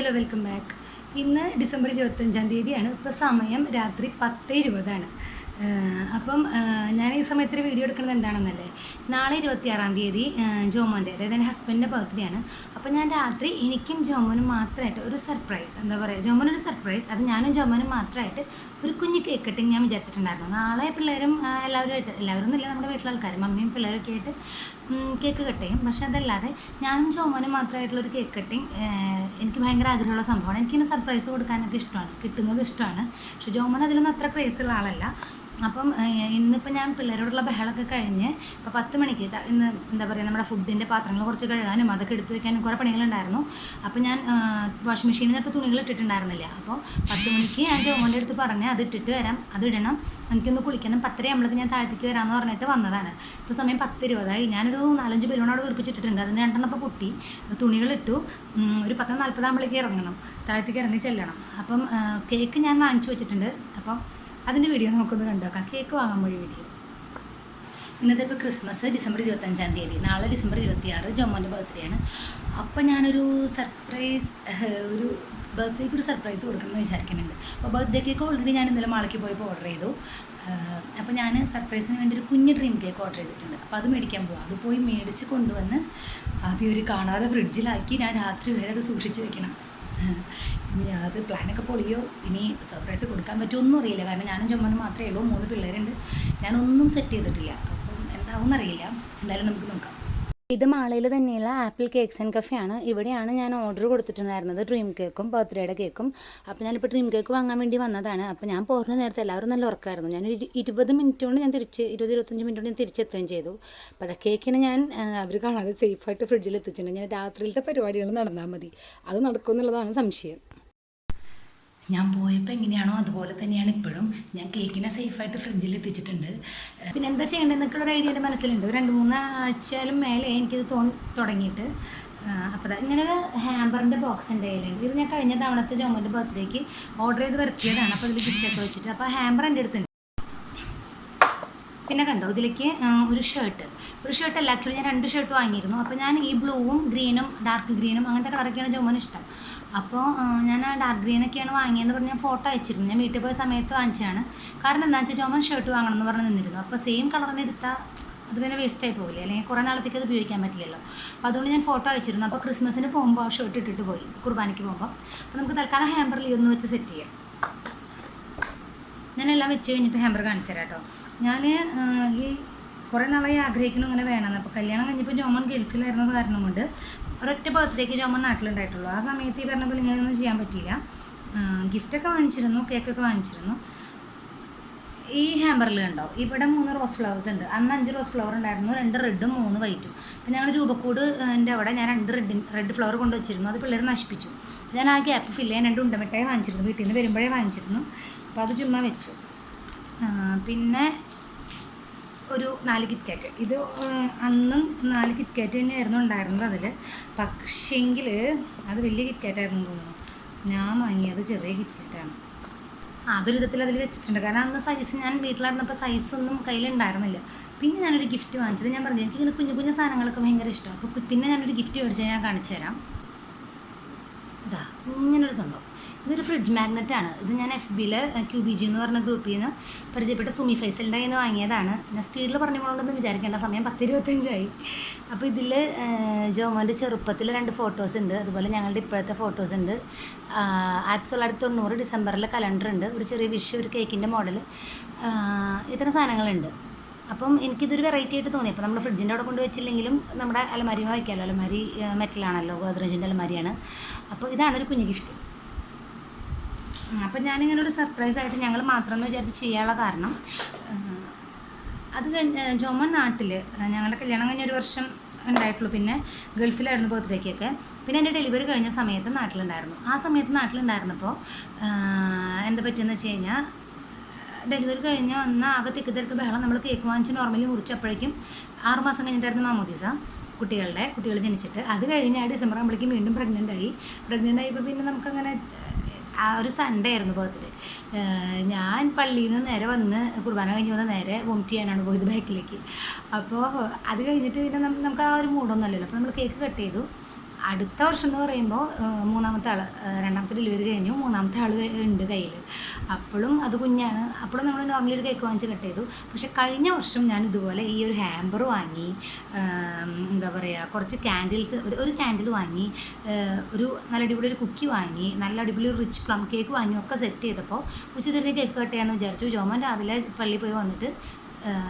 Hello welcome back ഇന്ന് December ഇരുപത്തഞ്ചാം തീയതിയാണ്. ഇപ്പോൾ സമയം രാത്രി പത്ത് ഇരുപതാണ്. അപ്പം ഞാൻ ഈ സമയത്ത് വീഡിയോ എടുക്കുന്നത് എന്താണെന്നല്ലേ? നാളെ ഇരുപത്തിയാറാം തീയതി ജോമോന്റെ അതായത് എന്റെ ഹസ്ബൻഡിന്റെ ബർത്ത്ഡേ ആണ്. അപ്പോൾ ഞാൻ രാത്രി എനിക്കും ജോമോനും മാത്രമായിട്ട് ഒരു സർപ്രൈസ് എന്താ പറയുക ജോമോനൊരു സർപ്രൈസ് അത് ഞാനും ജോമോനും മാത്രമായിട്ട് ഒരു കുഞ്ഞ് കേക്ക് കട്ടിങ് ഞാൻ വിചാരിച്ചിട്ടുണ്ടായിരുന്നു. നാളെ പിള്ളേരും എല്ലാവരുമായിട്ട് എല്ലാവരും എന്നില്ല നമ്മുടെ വീട്ടിലെ ആൾക്കാർ മമ്മിയും പിള്ളേരൊക്കെ ആയിട്ട് കേക്ക് കട്ട് ചെയ്യും. പക്ഷെ അതല്ലാതെ ഞാനും ചോമനും മാത്രമായിട്ടുള്ളൊരു കേക്ക് കട്ടിങ് എനിക്ക് ഭയങ്കര ആഗ്രഹമുള്ള സംഭവമാണ്. എനിക്കിങ്ങനെ സർപ്രൈസ് കൊടുക്കാനൊക്കെ ഇഷ്ടമാണ് കിട്ടുന്നത് ഇഷ്ടമാണ്. പക്ഷെ ജോമൻ അതിലൊന്നും അത്ര ക്രേസുള്ള ആളല്ല. അപ്പം ഇന്നിപ്പോൾ ഞാൻ പിള്ളേരോടുള്ള ബഹളമൊക്കെ കഴിഞ്ഞ് ഇപ്പോൾ പത്ത് മണിക്ക് ഇന്ന് എന്താ പറയുക നമ്മുടെ ഫുഡിന്റെ പാത്രങ്ങൾ കുറച്ച് കഴുകാനും അതൊക്കെ എടുത്തു വെക്കാനും കുറേ പണികളുണ്ടായിരുന്നു. അപ്പോൾ ഞാൻ വാഷിംഗ് നിന്നിട്ട് തുണികൾ ഇട്ടിട്ടുണ്ടായിരുന്നില്ല. അപ്പോൾ പത്ത് മണിക്ക് ഞാൻ ജോമോന്റെ അടുത്ത് പറഞ്ഞ് അത് ഇട്ടിട്ട് വരാം അത് ഇടണം എനിക്കൊന്ന് കുളിക്കണം പത്തര നമ്മൾക്ക് ഞാൻ താഴത്തേക്ക് വരാമെന്ന് പറഞ്ഞിട്ട് വന്നതാണ്. ഇപ്പോൾ സമയം പത്ത് ഇരുപതായി ഞാനൊരു നാലഞ്ച് ബലൂൺ അവിടെ വീർപ്പിച്ചിട്ടിട്ടുണ്ട്. അതിന് രണ്ടെണ്ണം അപ്പോൾ പൊട്ടി തുണികളിട്ടു ഇട്ടു ഒരു പത്ത് നാൽപ്പതാകുമ്പോഴേക്ക് ഇറങ്ങണം. താഴത്തേക്ക് ഇറങ്ങി ചെല്ലണം. അപ്പം കേക്ക് ഞാൻ വാങ്ങിച്ചു വെച്ചിട്ടുണ്ട്. അപ്പം അതിന്റെ വീഡിയോ നമുക്കൊന്ന് കണ്ടുനോക്കാം. കേക്ക് വാങ്ങാൻ പോയ വീഡിയോ ഇന്നത്തെ ഇപ്പോൾ ക്രിസ്മസ് ഡിസംബർ ഇരുപത്തഞ്ചാം തീയതി. നാളെ ഡിസംബർ ഇരുപത്തിയാറ് ജോമോന്റെ ബർത്ത്ഡേ ആണ്. അപ്പോൾ ഞാനൊരു സർപ്രൈസ് ഒരു ബർത്ത്ഡേക്ക് ഒരു സർപ്രൈസ് കൊടുക്കണമെന്ന് വിചാരിക്കുന്നുണ്ട്. അപ്പോൾ ബർത്ത്ഡേ കേക്ക് ഓൾറെഡി ഞാൻ ഇന്നലെ മാളയ്ക്ക് പോയപ്പോൾ ഓർഡർ ചെയ്തു. അപ്പോൾ ഞാൻ സർപ്രൈസിന് വേണ്ടി ഒരു കുഞ്ഞ് ഡ്രീം കേക്ക് ഓർഡർ ചെയ്തിട്ടുണ്ട്. അപ്പോൾ അത് മേടിക്കാൻ പോവാം. അത് പോയി മേടിച്ച് കൊണ്ടുവന്ന് ആദ്യം ഒരു കാണാതെ ഫ്രിഡ്ജിലാക്കി ഞാൻ രാത്രി വരെ അത് സൂക്ഷിച്ച് വെക്കണം. ഇനി അത് പ്ലാനൊക്കെ പൊളിയോ? ഇനി സർപ്രൈസ് കൊടുക്കാൻ പറ്റുമോ ഒന്നും അറിയില്ല. കാരണം ഞാനും ചുമ്മനും മാത്രമേ ഉള്ളൂ. മൂന്ന് പിള്ളേരുണ്ട്. ഞാനൊന്നും സെറ്റ് ചെയ്തിട്ടില്ല. അപ്പം എന്താവും അറിയില്ല എന്തായാലും നമുക്ക് നോക്കാം. ഇത് മാളയിൽ തന്നെയുള്ള ആപ്പിൾ കേക്ക്സ് ആൻഡ് കഫേ ആണ് ഇവിടെയാണ് ഞാൻ ഓർഡർ കൊടുത്തിട്ടുണ്ടായിരുന്നത് ഡ്രീം കേക്കും ബർത്ത്ഡേയുടെ കേക്കും. അപ്പോൾ ഞാനിപ്പോൾ ഡ്രീം കേക്ക് വാങ്ങാൻ വേണ്ടി വന്നതാണ്. അപ്പോൾ ഞാൻ പോരുന്ന നേരത്തെ എല്ലാവരും നല്ല ഉറക്കമായിരുന്നു ഞാൻ ഇരുപത് മിനിറ്റ് കൊണ്ട് ഞാൻ തിരിച്ച് ഇരുപത് ഇരുപത്തഞ്ച് മിനിറ്റ് കൊണ്ട് ഞാൻ തിരിച്ചെത്തുകയും ചെയ്തു. അപ്പോൾ അത് കേക്കിന് ഞാൻ അവർ കാണാതെ സേഫായിട്ട് ഫ്രിഡ്ജിൽ എത്തിച്ചിട്ടുണ്ട്. ഞാൻ രാത്രിയിലത്തെ പരിപാടികൾ നടന്നാൽ മതി. അത് നടക്കുമെന്നുള്ളതാണ് സംശയം. ഞാൻ പോയപ്പോൾ എങ്ങനെയാണോ അതുപോലെ തന്നെയാണ് ഇപ്പോഴും. ഞാൻ കേക്കിനെ സേഫായിട്ട് ഫ്രിഡ്ജിൽ എത്തിച്ചിട്ടുണ്ട്. പിന്നെ എന്താ ചെയ്യേണ്ടതെന്നൊക്കെ ഒരു ഐഡിയ മനസ്സിലുണ്ട്. ഒരു രണ്ട് മൂന്ന് ആഴ്ചയിലും മേലെ എനിക്കിത് തോന്നി തുടങ്ങിയിട്ട്. അപ്പോൾ ഇങ്ങനൊരു ഹാമ്പറിന്റെ ബോക്സ് എന്റെ കയ്യിലുണ്ട്. ഇത് ഞാൻ കഴിഞ്ഞ തവണത്തെ ജോമോന്റെ ബർത്ത്ഡേക്ക് ഓർഡർ ചെയ്ത് വരുത്തിയതാണ്. അപ്പോൾ ഇതിൽ ഗിഫ്റ്റൊക്കെ വെച്ചിട്ട്. അപ്പോൾ ഹാമ്പർ എന്റെ അടുത്തുണ്ട്. പിന്നെ കണ്ടോ ഇതിലേക്ക് ഒരു ഷർട്ട് ഒരു ഷർട്ട് അല്ല ആക്ച്വലി ഞാൻ രണ്ട് ഷർട്ട് വാങ്ങിയിരുന്നു. അപ്പോൾ ഞാൻ ഈ ബ്ലൂവും ഗ്രീനും ഡാർക്ക് ഗ്രീനും അങ്ങനത്തെ കളറൊക്കെയാണ് ജോമോന് ഇഷ്ടം. അപ്പോൾ ഞാൻ ആ ഡാർക്ക് ഗ്രീനൊക്കെയാണ് വാങ്ങിയെന്ന് പറഞ്ഞ് ഞാൻ ഫോട്ടോ അയച്ചിരുന്നു. ഞാൻ വീട്ടിൽ പോയ സമയത്ത് വാങ്ങിച്ചതാണ്. കാരണം എന്താ വെച്ചാൽ ജോമൻ ഷർട്ട് വാങ്ങണം എന്ന് പറഞ്ഞ് നിന്നിരുന്നു. അപ്പോൾ സെയിം കളറിന് എടുത്താൽ അത് പിന്നെ വേസ്റ്റ് ആയി പോകില്ലേ അല്ലെങ്കിൽ കുറേ നാളത്തേക്ക് അത് ഉപയോഗിക്കാൻ പറ്റില്ലല്ലോ. അപ്പോൾ അതുകൊണ്ട് ഞാൻ ഫോട്ടോ അയച്ചിരുന്നു. അപ്പോൾ ക്രിസ്മസിന് പോകുമ്പോൾ ആ ഷർട്ട് ഇട്ടിട്ട് പോയി. കുർബാനയ്ക്ക് പോകുമ്പോൾ അപ്പോൾ നമുക്ക് തൽക്കാലം ഹാമ്പറിൽ ഇതൊന്ന് വെച്ച് സെറ്റ് ചെയ്യാം. ഞാനെല്ലാം വെച്ച് കഴിഞ്ഞിട്ട് ഹാമ്പർ കാണിച്ചു തരാം കേട്ടോ ഞാൻ ഈ കുറേ നാളായി ആഗ്രഹിക്കണം ഇങ്ങനെ വേണമെന്ന്. അപ്പോൾ കല്യാണം കഴിഞ്ഞപ്പോൾ ജോമൻ ഗൾഫിലായിരുന്ന കാരണം കൊണ്ട് ഒരൊറ്റ ബർത്ത്ഡേക്ക് ജോമൻ നാട്ടിലുണ്ടായിട്ടുള്ളൂ. ആ സമയത്ത് ഈ പറഞ്ഞ പോലെ ഇങ്ങനെയൊന്നും ചെയ്യാൻ പറ്റിയില്ല. ഗിഫ്റ്റൊക്കെ വാങ്ങിച്ചിരുന്നു കേക്കൊക്കെ വാങ്ങിച്ചിരുന്നു. ഈ ഹാമ്പറിൽ കണ്ടോ? ഇവിടെ മൂന്ന് റോസ് ഫ്ലവേഴ്സ് ഉണ്ട്. അന്ന് അഞ്ച് റോസ് ഫ്ലവർ ഉണ്ടായിരുന്നു രണ്ട് റെഡും മൂന്ന് വൈറ്റും അപ്പം ഞങ്ങൾ രൂപക്കൂട് എന്റെ അവിടെ ഞാൻ രണ്ട് റെഡ് റെഡ് ഫ്ലവർ കൊണ്ട് വെച്ചിരുന്നു അത് പിള്ളേർ നശിപ്പിച്ചു. ഞാൻ ആ ഗ്യാപ്പ് ഫില്ല് ചെയ്യാൻ രണ്ട് ഉണ്ടമിട്ടായി വാങ്ങിച്ചിരുന്നു. വീട്ടിൽ നിന്ന് വരുമ്പോഴേ വാങ്ങിച്ചിരുന്നു. അപ്പോൾ അത് ചുമ്മാ വെച്ചു. പിന്നെ ഒരു നാല് കിറ്റ്കാറ്റ് ഇത് അന്നും നാല് കിറ്റ്കാറ്റ് തന്നെയായിരുന്നു ഉണ്ടായിരുന്നത് അതിൽ പക്ഷേങ്കിൽ അത് വലിയ കിറ്റ്കാറ്റായിരുന്നു തോന്നുന്നു. ഞാൻ വാങ്ങിയത് ചെറിയ കിറ്റ്കാറ്റാണ് അതൊരു വിധത്തിൽ അതിൽ വെച്ചിട്ടുണ്ട്. കാരണം അന്ന് സൈസ് ഞാൻ വീട്ടിലായിരുന്നപ്പോൾ സൈസൊന്നും കയ്യിലുണ്ടായിരുന്നില്ല പിന്നെ ഞാനൊരു ഗിഫ്റ്റ് വാങ്ങിച്ചത്. ഞാൻ പറഞ്ഞു എനിക്കിങ്ങനെ കുഞ്ഞു കുഞ്ഞു സാധനങ്ങളൊക്കെ ഭയങ്കര ഇഷ്ടമാണ് അപ്പോൾ പിന്നെ ഞാനൊരു ഗിഫ്റ്റ് മേടിച്ചാൽ ഞാൻ കാണിച്ചു തരാം. ഇതാ ഇങ്ങനൊരു സംഭവം. ഇതൊരു ഫ്രിഡ്ജ് മാഗ്നറ്റ് ആണ്. ഇത് ഞാൻ എഫ് ബിയിൽ ക്യൂ ബി ജി എന്ന് പറഞ്ഞ ഗ്രൂപ്പിൽ നിന്ന് പരിചയപ്പെട്ട സുമി ഫൈസലിന്റെ കയ്യിൽ നിന്ന് വാങ്ങിയതാണ്. ഞാൻ സ്പീഡിൽ പറഞ്ഞുകൊണ്ടൊന്നും വിചാരിക്കേണ്ട സമയം പത്ത് ഇരുപത്തഞ്ചായി അപ്പോൾ ഇതിൽ ജോമോന്റെ ചെറുപ്പത്തിൽ രണ്ട് ഫോട്ടോസ് ഉണ്ട്. അതുപോലെ ഞങ്ങളുടെ ഇപ്പോഴത്തെ ഫോട്ടോസ് ഉണ്ട്. ആയിരത്തി തൊള്ളായിരത്തി തൊണ്ണൂറ് ഡിസംബറിൽ കലണ്ടർ ഉണ്ട്. ഒരു ചെറിയ വിഷ് ഒരു കേക്കിന്റെ മോഡൽ ഇത്തരം സാധനങ്ങളുണ്ട്. അപ്പം എനിക്കിതൊരു വെറൈറ്റി ആയിട്ട് തോന്നി. അപ്പോൾ നമ്മൾ ഫ്രിഡ്ജിന്റെ അവിടെ കൊണ്ട് വെച്ചില്ലെങ്കിലും നമ്മുടെ അലമാരിയുമായി വയ്ക്കാമല്ലോ അലമാരി മെറ്റലാണല്ലോ ഗോദ്രേജിന്റെ അലമാരിയാണ്. അപ്പോൾ ഇതാണ് ഒരു കുഞ്ഞു ഗിഫ്റ്റ് അപ്പം ഞാനിങ്ങനെ ഒരു സർപ്രൈസ് ആയിട്ട് ഞങ്ങൾ മാത്രം എന്ന് വിചാരിച്ച് ചെയ്യാനുള്ള കാരണം അത് കഴിഞ്ഞ് ജോമൻ നാട്ടിൽ ഞങ്ങളുടെ കല്യാണം കഴിഞ്ഞ ഒരു വർഷം ഉണ്ടായിട്ടുള്ളൂ. പിന്നെ ഗൾഫിലായിരുന്നു ബർത്ത്ഡേക്കൊക്കെ. പിന്നെ എന്റെ ഡെലിവറി കഴിഞ്ഞ സമയത്ത് നാട്ടിലുണ്ടായിരുന്നു. ആ സമയത്ത് നാട്ടിലുണ്ടായിരുന്നപ്പോൾ എന്താ പറ്റിയെന്ന് വെച്ച് കഴിഞ്ഞാൽ ഡെലിവറി കഴിഞ്ഞ് വന്ന ആകെ തിക്ക് തിരക്ക് ബഹളം നമ്മൾ കേക്ക് വാങ്ങിച്ച് നോർമലി മുറിച്ചപ്പോഴേക്കും ആറുമാസം കഴിഞ്ഞിട്ടായിരുന്നു മാമോദീസ കുട്ടികളുടെ കുട്ടികൾ ജനിച്ചിട്ട്. അത് കഴിഞ്ഞ് ഡിസംബർ ആകുമ്പോഴേക്കും വീണ്ടും പ്രഗ്നന്റ് ആയി. പ്രഗ്നന്റ് ആയപ്പോൾ പിന്നെ നമുക്കങ്ങനെ ആ ഒരു സൺഡേ ആയിരുന്നു ബർത്ത്ഡേ ഞാൻ പള്ളിയിൽ നിന്ന് നേരെ വന്ന് കുർബാന കഴിഞ്ഞ് വന്ന് നേരെ വോമിറ്റ് ചെയ്യാനാണ് പോയത് ബാക്കിലേക്ക് അപ്പോൾ അത് കഴിഞ്ഞിട്ട് പിന്നെ നമുക്ക് ആ ഒരു മൂഡൊന്നും അല്ലല്ലോ. അപ്പോൾ നമ്മൾ കേക്ക് കട്ട് ചെയ്തു. അടുത്ത വർഷം എന്ന് പറയുമ്പോൾ മൂന്നാമത്തെ ആൾ രണ്ടാമത്തെ ഡെലിവറി കഴിഞ്ഞു. മൂന്നാമത്തെ ആൾ ഉണ്ട് കയ്യിൽ അപ്പോഴും അത് കുഞ്ഞാണ്. അപ്പോഴും നമ്മൾ നോർമലി ഒരു കേക്ക് വാങ്ങിച്ച് കട്ട് ചെയ്തു. പക്ഷെ കഴിഞ്ഞ വർഷം ഞാൻ ഇതുപോലെ ഈ ഒരു ഹാമ്പർ വാങ്ങി എന്താ പറയുക കുറച്ച് ക്യാൻഡിൽസ് ഒരു ഒരു ക്യാൻഡിൽ വാങ്ങി ഒരു നല്ല അടിപൊളി ഒരു കുക്കി വാങ്ങി നല്ല അടിപൊളി ഒരു റിച്ച് പ്ലം കേക്ക് വാങ്ങി ഒക്കെ സെറ്റ് ചെയ്തപ്പോൾ ഉച്ചതിരിഞ്ഞ് കേക്ക് കട്ട് ചെയ്യാമെന്ന് വിചാരിച്ചു. ജോമൻ രാവിലെ പള്ളിയിൽ പോയി വന്നിട്ട്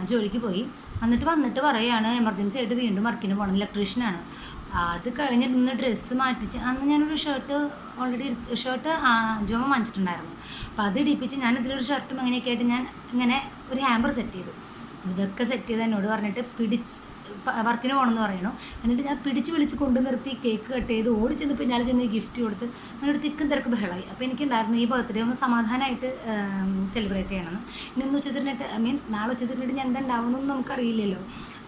ജോലിക്ക് പോയി. എന്നിട്ട് വന്നിട്ട് പറയുകയാണ് എമർജൻസി ആയിട്ട് വീണ്ടും വർക്കിന് പോകണം. ഇലക്ട്രീഷ്യനാണ് അത് കഴിഞ്ഞ് ഇന്ന് ഡ്രസ്സ് മാറ്റിച്ച് അന്ന് ഞാനൊരു ഷർട്ട് ഓൾറെഡി ഷർട്ട് ജോമ വാങ്ങിച്ചിട്ടുണ്ടായിരുന്നു. അപ്പോൾ അത് ഇടിപ്പിച്ച് ഞാൻ ഇതിലൊരു ഷർട്ടും അങ്ങനെയൊക്കെ ആയിട്ട് ഞാൻ ഇങ്ങനെ ഒരു ഹാമ്പർ സെറ്റ് ചെയ്തു. ഇതൊക്കെ സെറ്റ് ചെയ്ത് എന്നോട് പറഞ്ഞിട്ട് പിടിച്ച് വർക്കിന് പോകണമെന്ന് പറയണു. എന്നിട്ട് ഞാൻ പിടിച്ച് വിളിച്ച് കൊണ്ടു നിർത്തി കേക്ക് കട്ട് ചെയ്ത് ഓടി ചെന്ന് പിന്നാലെ ചെന്ന് ഗിഫ്റ്റ് കൊടുത്ത് അങ്ങനെ തിക്കും തിരക്ക് ബഹളായി. അപ്പോൾ എനിക്കുണ്ടായിരുന്നു ഈ ബർത്ത്ഡേ ഒന്ന് സമാധാനമായിട്ട് സെലിബ്രേറ്റ് ചെയ്യണമെന്ന് ഇനി ഇന്ന് ഉച്ചതിരിഞ്ഞിട്ട് മീൻസ് നാളെ ഉച്ചതിരിഞ്ഞിട്ട് ഞാൻ എന്താ ഉണ്ടാവുമെന്നൊന്നും നമുക്കറിയില്ലല്ലോ.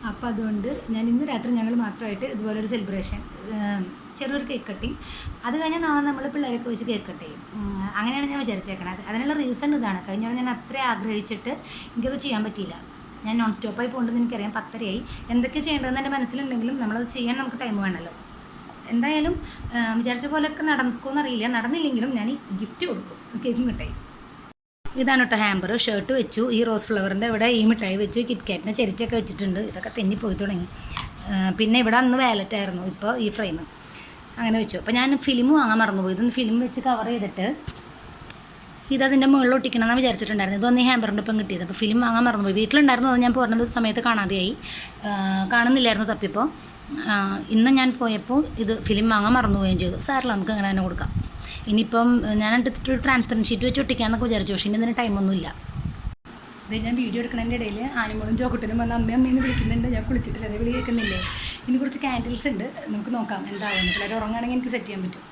അപ്പോൾ അതുകൊണ്ട് ഞാൻ ഇന്ന് രാത്രി ഞങ്ങൾ മാത്രമായിട്ട് ഇതുപോലൊരു സെലിബ്രേഷൻ ചെറിയൊരു കേക്ക് കട്ടിങ് അത് കഴിഞ്ഞാൽ നാളെ നമ്മൾ പിള്ളേരൊക്കെ വെച്ച് കേക്ക് കട്ട് ചെയ്യും. അങ്ങനെയാണ് ഞാൻ വിചാരിച്ചേക്കണത്. അതിനുള്ള റീസൺ ഇതാണ്. കഴിഞ്ഞ ഞാൻ അത്ര ആഗ്രഹിച്ചിട്ട് എനിക്കത് ചെയ്യാൻ പറ്റിയില്ല. ഞാൻ നോൺ സ്റ്റോപ്പായി പോകേണ്ടത് എനിക്കറിയാം. പത്തരയായി. എന്തൊക്കെ ചെയ്യേണ്ടതെന്ന് എന്റെ മനസ്സിലുണ്ടെങ്കിലും നമ്മളത് ചെയ്യാൻ നമുക്ക് ടൈം വേണമല്ലോ. എന്തായാലും വിചാരിച്ച പോലെയൊക്കെ നടക്കുമെന്നറിയില്ല. നടന്നില്ലെങ്കിലും ഞാൻ ഈ ഗിഫ്റ്റ് കൊടുക്കും. കേക്കും മിഠായി ഇതാണ് കേട്ടോ ഹാമ്പർ. ഷർട്ട് വെച്ചു ഈ റോസ് ഫ്ലവറിന്റെ ഇവിടെ ഈ മിഠായി വെച്ചു കിറ്റ്കാറ്റിനെ ചെരിച്ചൊക്കെ വെച്ചിട്ടുണ്ട്. ഇതൊക്കെ തെന്നി പോയി തുടങ്ങി. പിന്നെ ഇവിടെ അന്ന് വാലറ്റ് ആയിരുന്നു ഇപ്പോൾ ഈ ഫ്രെയിം അങ്ങനെ വെച്ചു. അപ്പോൾ ഞാൻ ഫിലിം വാങ്ങാൻ മറന്നുപോയി. ഇതൊന്ന് ഫിലിം വെച്ച് കവർ ചെയ്തിട്ട് ഇതതിന്റെ മുകളിൽ ഒട്ടിക്കണം എന്ന് വിചാരിച്ചിട്ടുണ്ടായിരുന്നു. ഇതൊന്ന് ഈ ഹാമ്പറിന്റെ ഒപ്പം കിട്ടിയത്. അപ്പോൾ ഫിലിം വാങ്ങാൻ മറന്നുപോയി. വീട്ടിലുണ്ടായിരുന്നു അത് ഞാൻ പോരുന്നത് സമയത്ത് കാണാതെയായി. കാണുന്നില്ലായിരുന്നു തപ്പിപ്പോൾ ഇന്ന് ഞാൻ പോയപ്പോൾ ഇത് ഫിലിം വാങ്ങാൻ മറന്നുപോവുകയും ചെയ്തു. സാറില്ല നമുക്ക് അങ്ങനെ തന്നെ കൊടുക്കാം. ഇനിയിപ്പം ഞാൻ എടുത്തിട്ട് ട്രാൻസ്പെറന്റ് ഷീറ്റ് വെച്ച് ഒട്ടിക്കാമെന്നൊക്കെ വിചാരിച്ചു പക്ഷേ ഇനി ഇതിന് ടൈമൊന്നുമില്ല ഇത് ഞാൻ വീഡിയോ എടുക്കുന്നതിന്റെ ഇടയിൽ ആനിമോളും ചോക്കുട്ടനും വന്ന അമ്മയും അമ്മയെന്ന് വിളിക്കുന്നുണ്ട്. ഞാൻ കുളിച്ചിട്ട് അതേ വിളി കേൾക്കുന്നില്ലേ ഇനി കുറച്ച് ക്യാൻഡിൽസ് ഉണ്ട് നമുക്ക് നോക്കാം എന്താവുന്നു പിള്ളേർ ഉറങ്ങുകയാണെങ്കിൽ എനിക്ക് സെറ്റ് ചെയ്യാൻ പറ്റും.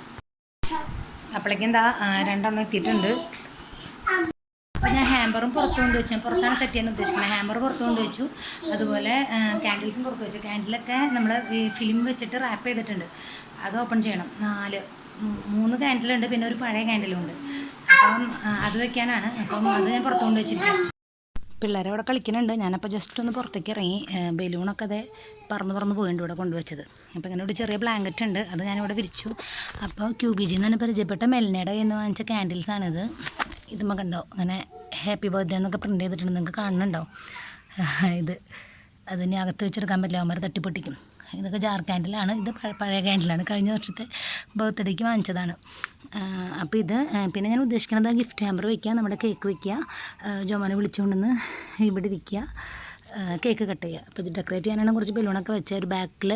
അപ്പോഴേക്കും എന്താ രണ്ടെണ്ണം എത്തിയിട്ടുണ്ട്. അപ്പോൾ ഞാൻ ഹാമ്പറും പുറത്ത് കൊണ്ട് വെച്ചു. പുറത്താണ് സെറ്റ് ചെയ്യാൻ ഉദ്ദേശിക്കുന്നത് ഹാമ്പർ പുറത്ത് കൊണ്ട് വെച്ചു. അതുപോലെ ക്യാൻഡിൽസും പുറത്ത് വെച്ചു. ക്യാൻഡിലൊക്കെ നമ്മൾ ഈ ഫിലിം വെച്ചിട്ട് റാപ്പ് ചെയ്തിട്ടുണ്ട്. അത് ഓപ്പൺ ചെയ്യണം. നാല്. മൂന്ന് ക്യാൻഡിലുണ്ട് പിന്നെ ഒരു പഴയ ക്യാൻഡിലുണ്ട് അപ്പം അത് വെക്കാനാണ്. അപ്പം അത് ഞാൻ പുറത്തുകൊണ്ട് വെച്ചിരിക്കും പിള്ളേരെ അവിടെ കളിക്കുന്നുണ്ട്. ഞാനപ്പോൾ ജസ്റ്റ് ഒന്ന് പുറത്തേക്ക് ഇറങ്ങി ബലൂണൊക്കെ അതെ പറന്ന് പറന്ന് പോയിണ്ട് ഇവിടെ കൊണ്ടുവച്ചത്. അപ്പോൾ ഇങ്ങനെ ഒരു ചെറിയ ബ്ലാങ്കറ്റ് ഉണ്ട്. അത് ഞാനിവിടെ വിരിച്ചു. അപ്പോൾ ക്യു ബി ജി എന്നാണ് പരിചയപ്പെട്ട എന്ന് വാങ്ങിച്ച ക്യാൻഡിൽസാണിത് ഇതുമ്മ കണ്ടോ? അങ്ങനെ ഹാപ്പി ബർത്ത്ഡേ എന്നൊക്കെ പ്രിന്റ് ചെയ്തിട്ടുണ്ട്. നിങ്ങൾക്ക് കാണുന്നുണ്ടോ? ഇത്. അതിന് അകത്ത് വെച്ചെടുക്കാൻ പറ്റില്ല. അവന്മാർ തട്ടിപ്പൊട്ടിക്കും. ഇതൊക്കെ ജാർ ക്യാൻഡിലാണ്. ഇത് പഴയ ക്യാൻഡിലാണ്. കഴിഞ്ഞ വർഷത്തെ ബർത്ത്ഡേക്ക് വാങ്ങിച്ചതാണ്. അപ്പോൾ ഇത് പിന്നെ ഞാൻ ഉദ്ദേശിക്കുന്നത് ഗിഫ്റ്റ് ഹാമ്പർ വയ്ക്കുക നമ്മുടെ കേക്ക് വയ്ക്കുക ജോമാനെ വിളിച്ചുകൊണ്ടെന്ന് ഇവിടെ ഇരിക്കുക. കേക്ക് കട്ട് ചെയ്യുക. അപ്പോൾ ഇത് ഡെക്കറേറ്റ് ചെയ്യാനാണ് കുറച്ച് ബലൂണൊക്കെ വെച്ച് ഒരു ബാക്കിൽ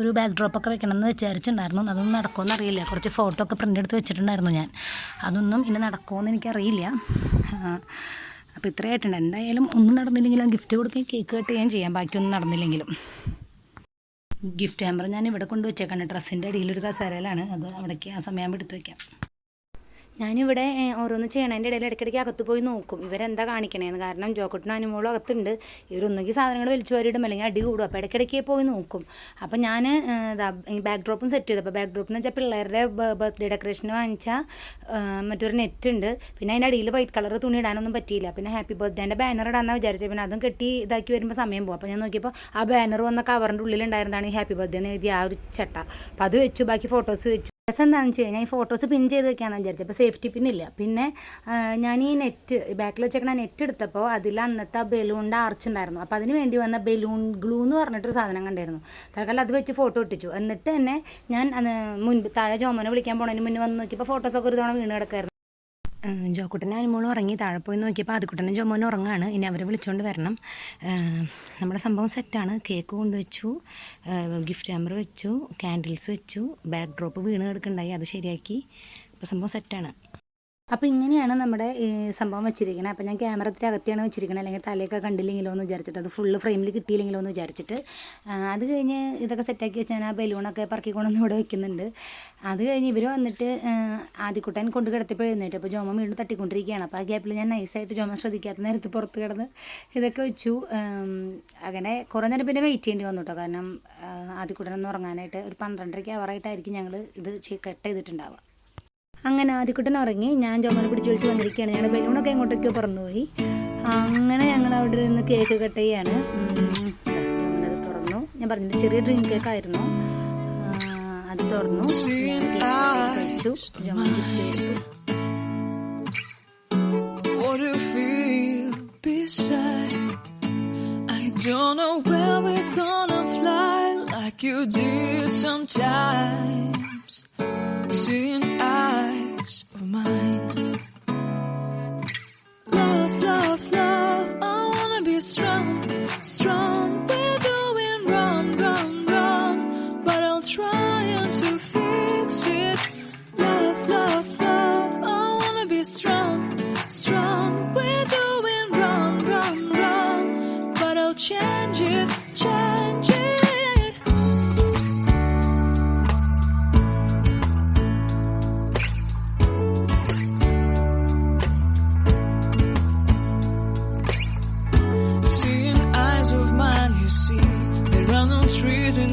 ഒരു ബാക്ക് ഡ്രോപ്പൊക്കെ വെക്കണം എന്ന് വിചാരിച്ചിട്ടുണ്ടായിരുന്നു. അതൊന്നും നടക്കുമെന്ന് അറിയില്ല. കുറച്ച് ഫോട്ടോ ഒക്കെ പ്രിന്റ് എടുത്ത് വെച്ചിട്ടുണ്ടായിരുന്നു ഞാൻ. അതൊന്നും ഇനി നടക്കുമെന്ന് എനിക്കറിയില്ല. അപ്പോൾ ഇത്രയായിട്ടുണ്ട്. എന്തായാലും ഒന്നും നടന്നില്ലെങ്കിലും ഗിഫ്റ്റ് കൊടുക്കുകയും കേക്ക് കട്ട് ചെയ്യുകയും ചെയ്യാം. ബാക്കിയൊന്നും നടന്നില്ലെങ്കിലും. ഗിഫ്റ്റ് ഹാമ്പർ ഞാൻ ഇവിടെ കൊണ്ടുവച്ചേക്കാണ് ഡ്രസ്സിന്റെ അടിയിലൊരു കസേരയിലാണ്. അത് അവിടേക്ക് ആ സമയം എടുത്തു വയ്ക്കാം ഞാനിവിടെ ഓരോന്ന് ചെയ്യണതിന്റെ ഇടയിൽ ഇടയ്ക്കിടയ്ക്ക് അകത്ത് പോയി നോക്കും. ഇവരെന്താ കാണിക്കണേന്ന്. കാരണം ജോക്കറ്റിനും അനുമോളും അകത്തുണ്ട്. ഇവരൊന്നുകിൽ സാധനങ്ങൾ വലിച്ചു വാരിയിടും. അല്ലെങ്കിൽ അടി കൂടും. അപ്പോൾ ഇടയ്ക്കിടയ്ക്ക് പോയി നോക്കും. അപ്പോൾ ഞാൻ ഈ ബാക്ക് ഡ്രോപ്പും സെറ്റ് ചെയ്തു അപ്പോൾ ബാക്ക് ഡ്രോപ്പ് എന്ന് വെച്ചാൽ പിള്ളേരുടെ ബർത്ത്ഡേ ഡെക്കറേഷന് വാങ്ങിച്ച മറ്റൊരു നെറ്റ് ഉണ്ട്. പിന്നെ അതിന്റെ അടിയിൽ വൈറ്റ് കളർ തുണി ഇടാനൊന്നും പറ്റിയില്ല. പിന്നെ ഹാപ്പി ബർത്ത്ഡേന്റെ ബാനർ ഇടാന്നാണ് വിചാരിച്ചത്. പിന്നെ അതും കെട്ടി ഇതാക്കി വരുമ്പോൾ സമയം പോകും അപ്പോൾ ഞാൻ നോക്കിയപ്പോൾ ആ ബാനർ വന്ന കവറിന്റെ ഉള്ളിലുണ്ടായിരുന്നതാണ് ഈ ഹാപ്പി ബർത്ത്ഡേ എന്ന് എഴുതിയ ആ ഒരു ചട്ട. അപ്പോൾ അത് വെച്ചു. ബാക്കി ഫോട്ടോസ് വെച്ചു. രസം എന്താണെന്ന് വെച്ച് കഴിഞ്ഞാൽ ഈ ഫോട്ടോസ് പിൻ ചെയ്ത് വെക്കാമെന്ന് വിചാരിച്ചത് അപ്പോൾ സേഫ്റ്റി പിന്നില്ല പിന്നെ ഞാൻ ഈ നെറ്റ് ബാക്കിൽ വെച്ചേക്കണ നെറ്റ് എടുത്തപ്പോൾ അതിൽ അന്നത്തെ ആ ബലൂണിന്റെ ആർച്ച് ഉണ്ടായിരുന്നു. അപ്പോൾ അതിന് വേണ്ടി വന്ന ബലൂൺ ഗ്ലൂ എന്ന് പറഞ്ഞിട്ടൊരു സാധനം കണ്ടായിരുന്നു. തൽക്കാലം അത് വെച്ച് ഫോട്ടോ ഇട്ടിച്ചു. എന്നിട്ട് തന്നെ ഞാൻ മുൻപ് താഴെ ജോമനെ വിളിക്കാൻ പോണതിന് മുന്നേ വന്ന് നോക്കിയപ്പോൾ ഫോട്ടോസൊക്കെ ഒരു തവണ വീണ് കിടക്കായിരുന്നു. ജോക്കുട്ടനെ അനുമോളും ഉറങ്ങി താഴെ പോയി നോക്കിയപ്പോൾ ആദ്യക്കുട്ടനും ജോമോനും ഉറങ്ങാണ്. ഇനി അവരെ വിളിച്ചുകൊണ്ട് വരണം. നമ്മുടെ സംഭവം സെറ്റാണ് കേക്ക് കൊണ്ടുവച്ചു ഗിഫ്റ്റ് ഹാമർ വെച്ചു ക്യാൻഡിൽസ് വെച്ചു ബാക്ക് ഡ്രോപ്പ് വീണ് കിടക്കുന്നുണ്ടായി. അത് ശരിയാക്കി. അപ്പോൾ സംഭവം സെറ്റാണ് അപ്പോൾ ഇങ്ങനെയാണ് നമ്മുടെ സംഭവം വെച്ചിരിക്കുന്നത് അപ്പോൾ ഞാൻ ക്യാമറ ഇത്തിരി അകത്തെയാണ് വെച്ചിരിക്കുന്നത് അല്ലെങ്കിൽ തലയൊക്കെ കണ്ടില്ലെങ്കിലോ എന്ന് വിചാരിച്ചിട്ട് അത് ഫുള്ള് ഫ്രെയിമിൽ കിട്ടിയില്ലെങ്കിലോ എന്ന് വിചാരിച്ചിട്ട്. അത് കഴിഞ്ഞ് ഇതൊക്കെ സെറ്റാക്കി വെച്ച് ഞാൻ ആ ബലൂണൊക്കെ പറക്കിക്കൊണ്ടൊന്ന് ഇവിടെ വെക്കുന്നുണ്ട്. അത് കഴിഞ്ഞ് ഇവർ വന്നിട്ട് ആദ്യക്കുട്ടൻ കൊണ്ട് കിടത്തിയപ്പോൾ എഴുന്നേറ്റ്. അപ്പോൾ ജോമ വീണ്ടും തട്ടിക്കൊണ്ടിരിക്കുകയാണ്. അപ്പോൾ ആ ഗ്യാപ്പിൽ ഞാൻ നൈസായിട്ട് ജോമ ശ്രദ്ധിക്കാത്ത നേരത്ത് പുറത്ത് കിടന്ന് ഇതൊക്കെ വെച്ചു. അങ്ങനെ കുറേ നേരം പിന്നെ വെയിറ്റ് ചെയ്യേണ്ടി വന്നു കേട്ടോ കാരണം ആദ്യക്കുട്ടനൊന്ന് ഉറങ്ങാനായിട്ട് ഒരു പന്ത്രണ്ടരയ്ക്ക് അവറായിട്ടായിരിക്കും ഞങ്ങൾ ഇത് കട്ട് ചെയ്തിട്ടുണ്ടാവുക. അങ്ങനെ ആദ്യക്കുട്ടൻ ഇറങ്ങി ഞാൻ ജോമനെ പിടിച്ച് വിളിച്ച് വന്നിരിക്കുകയാണ്. ഞങ്ങളുടെ ബലൂണൊക്കെ എങ്ങോട്ടേക്കോ പറന്നുപോയി. അങ്ങനെ ഞങ്ങൾ അവിടെ നിന്ന് കേക്ക് കട്ട് ചെയ്യാണ്. അങ്ങനെ അത് തുറന്നു. ഞാൻ പറഞ്ഞത് ചെറിയ ഡ്രീം കേക്ക് ആയിരുന്നു. അത് തുറന്നു. ഞാൻ കഴിച്ചു don't know where we're gonna fly. Like you did sometimes. Seeing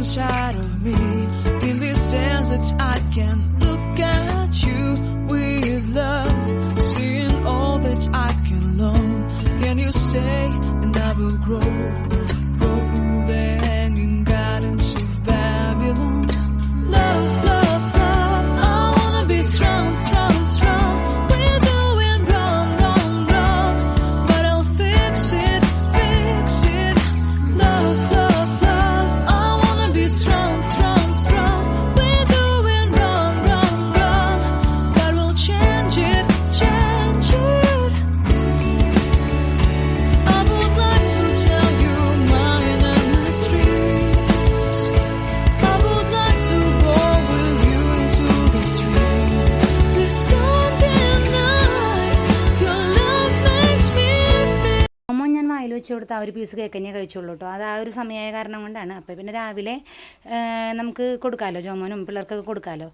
inside of me. In this desert, I can ഒരു പീസ് കേക്ക് തന്നെ കഴിച്ചുള്ളൂ കേട്ടോ അത് ആ ഒരു സമയമായ കാരണം കൊണ്ടാണ്. അപ്പോൾ പിന്നെ രാവിലെ നമുക്ക് കൊടുക്കാമല്ലോ ജോമോനും പിള്ളേർക്കൊക്കെ കൊടുക്കാമല്ലോ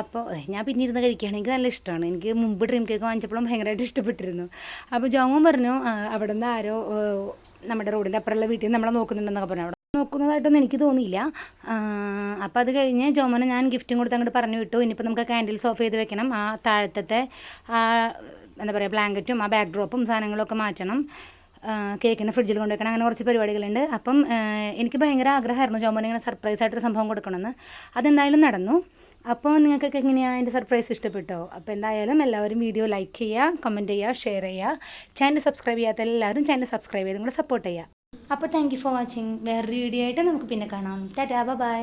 അപ്പോൾ ഞാൻ പിന്നെ ഇരുന്ന് കഴിക്കുകയാണെങ്കിൽ നല്ല ഇഷ്ടമാണ്. എനിക്ക് മുമ്പ് ഡ്രീം കേക്ക് വാങ്ങിച്ചപ്പോഴും ഭയങ്കരമായിട്ട് ഇഷ്ടപ്പെട്ടിരുന്നു. അപ്പോൾ ജോമോൻ പറഞ്ഞു ആ, അവിടെ നിന്ന് ആരോ നമ്മുടെ റോഡിന്റെ അപ്പുറമുള്ള വീട്ടിൽ നിന്ന് നമ്മളെ നോക്കുന്നുണ്ടെന്നൊക്കെ പറഞ്ഞു. അവിടെ നോക്കുന്നതായിട്ടൊന്നും എനിക്ക് തോന്നിയില്ല. അപ്പോൾ അത് കഴിഞ്ഞ് ജോമോനെ ഞാൻ ഗിഫ്റ്റും കൊടുത്ത് അങ്ങോട്ട് പറഞ്ഞു വിട്ടു. ഇനിയിപ്പോൾ നമുക്ക് കാൻഡിൽസ് ഓഫ് ചെയ്ത് വെക്കണം. ആ താഴത്തെ ആ എന്താ പറയുക ബ്ലാങ്കറ്റും ആ ബാക്ക് ഡ്രോപ്പും സാധനങ്ങളൊക്കെ മാറ്റണം. ആ, കേക്കിന് ഫ്രിഡ്ജിൽ കൊണ്ട് വെക്കണം അങ്ങനെ കുറച്ച് പരിപാടികളുണ്ട്. അപ്പം എനിക്ക് ഭയങ്കര ആഗ്രഹമായിരുന്നു ജോമോനെ ഇങ്ങനെ സർപ്രൈസ് ആയിട്ടൊരു സംഭവം കൊടുക്കണമെന്ന്. അതെന്തായാലും നടന്നു. അപ്പോൾ നിങ്ങൾക്കൊക്കെ എങ്ങനെയാണ് എന്റെ സർപ്രൈസ് ഇഷ്ടപ്പെട്ടോ? അപ്പോൾ എന്തായാലും എല്ലാവരും വീഡിയോ ലൈക്ക് ചെയ്യുക കമന്റ് ചെയ്യുക ഷെയർ ചെയ്യുക. ചാനൽ സബ്സ്ക്രൈബ് ചെയ്യാത്ത എല്ലാവരും ചാനൽ സബ്സ്ക്രൈബ് ചെയ്ത് കൂടെ സപ്പോർട്ട് ചെയ്യുക. അപ്പോൾ താങ്ക് യു ഫോർ വാച്ചിങ് വേറൊരു വീഡിയോ ആയിട്ട് നമുക്ക് പിന്നെ കാണാം. Tata bye